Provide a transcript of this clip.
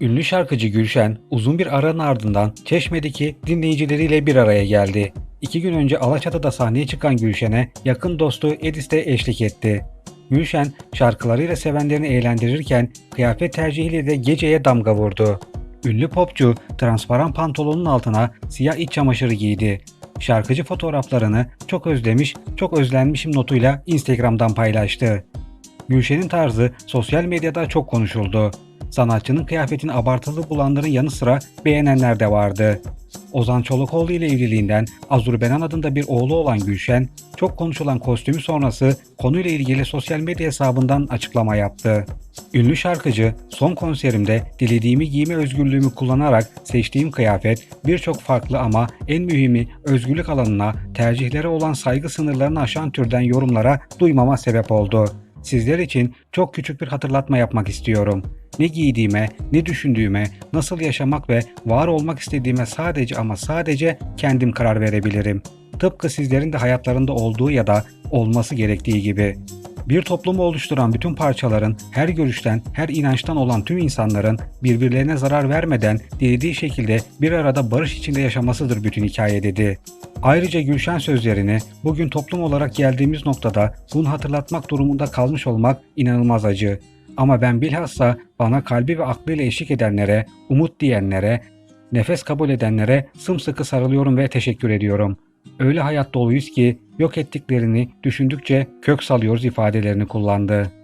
Ünlü şarkıcı Gülşen uzun bir aranın ardından Çeşme'deki dinleyicileriyle bir araya geldi. İki gün önce Alaçatı'da sahneye çıkan Gülşen'e yakın dostu Edis de eşlik etti. Gülşen şarkılarıyla sevenlerini eğlendirirken kıyafet tercihiyle de geceye damga vurdu. Ünlü popçu transparan pantolonun altına siyah iç çamaşırı giydi. Şarkıcı fotoğraflarını çok özlemiş, çok özlenmişim notuyla Instagram'dan paylaştı. Gülşen'in tarzı sosyal medyada çok konuşuldu. Sanatçının kıyafetini abartılı bulanların yanı sıra beğenenler de vardı. Ozan Çolakoğlu ile evliliğinden Azurbenan adında bir oğlu olan Gülşen, çok konuşulan kostümü sonrası konuyla ilgili sosyal medya hesabından açıklama yaptı. Ünlü şarkıcı, son konserimde dilediğimi giyme özgürlüğümü kullanarak seçtiğim kıyafet birçok farklı ama en mühimi özgürlük alanına, tercihlere olan saygı sınırlarını aşan türden yorumlara duymama sebep oldu. Sizler için çok küçük bir hatırlatma yapmak istiyorum. Ne giydiğime, ne düşündüğüme, nasıl yaşamak ve var olmak istediğime sadece ama sadece kendim karar verebilirim. Tıpkı sizlerin de hayatlarında olduğu ya da olması gerektiği gibi. Bir toplumu oluşturan bütün parçaların her görüşten, her inançtan olan tüm insanların birbirlerine zarar vermeden dilediği şekilde bir arada barış içinde yaşamasıdır bütün hikaye dedi. Ayrıca Gülşen sözlerini bugün toplum olarak geldiğimiz noktada bunu hatırlatmak durumunda kalmış olmak inanılmaz acı. Ama ben bilhassa bana kalbi ve aklıyla eşlik edenlere, umut diyenlere, nefes kabul edenlere sımsıkı sarılıyorum ve teşekkür ediyorum. Öyle hayat doluyuz ki yok ettiklerini düşündükçe kök salıyoruz ifadelerini kullandı.